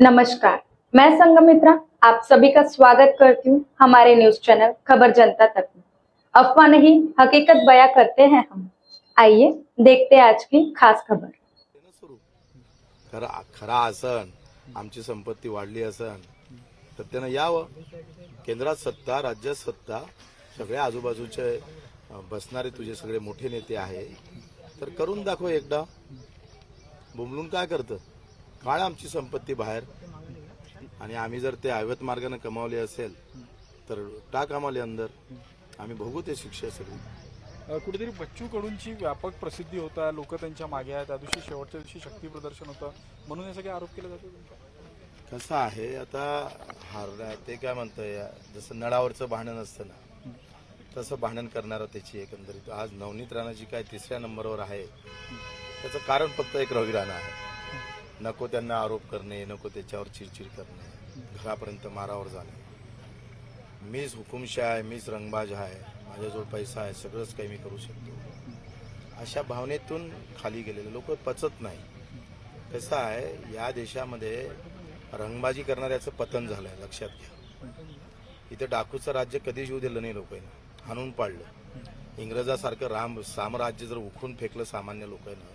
नमस्कार. मैं संगमित्रा आप सभी का स्वागत करती हूँ हमारे न्यूज चैनल खबर जनता तक में। अफवाह नहीं हकीकत बयां करते हैं हम। आइए देखते हैं आज की खास खबर। खरा खरा असन आमची संपत्ती वाढली असन तर त्यानं यावं. केंद्रात सत्ता राज्यात सत्ता सगळे आजूबाजूचे बसणारे तुझे सगळे मोठे नेते आहे. तर करून दाखव एकदा. बुमलून काय करतं? काढ आमची संपत्ती बाहेर. आणि आम्ही जर ते अवैध मार्गाने कमावली असेल तर टाक आम्हाला अंदर. आम्ही भोगू ते शिक्षा सगळी. कुठेतरी बच्चू कडूंची व्यापक प्रसिद्धी होता. लोक त्यांच्या मागे आहेत. त्या दिवशी शेवटच्या दिवशी शक्ती प्रदर्शन होतं. म्हणून हे सगळे आरोप केले जातात कसं आहे आता हार ते काय म्हणतंय जसं नळावरचं भांडण असतं ना तसं भांडण करणारं त्याची एकंदरीत. आज नवनीत राणा जी काय तिसऱ्या नंबरवर आहे त्याचं कारण फक्त एक रवी राणा आहे. नको त्यांना आरोप करणे नको त्याच्यावर चिडचिड करणे घरापर्यंत मारावर जाणे. मीच हुकुमशाह आहे मीच रंगबाज आहे माझ्याजवळ पैसा आहे सगळंच काही मी करू शकतो. अशा भावनेतून खाली गेलेले लोक पचत नाही. कसं आहे या देशामध्ये रंगबाजी करणाऱ्याचं पतन झालंय लक्षात घ्या. इथं डाकूचं राज्य कधीच येऊ दिलं नाही लोकांनी हाणून पाडलं. इंग्रजासारखं राम साम्राज्य जर उखडून फेकलं सामान्य लोकांना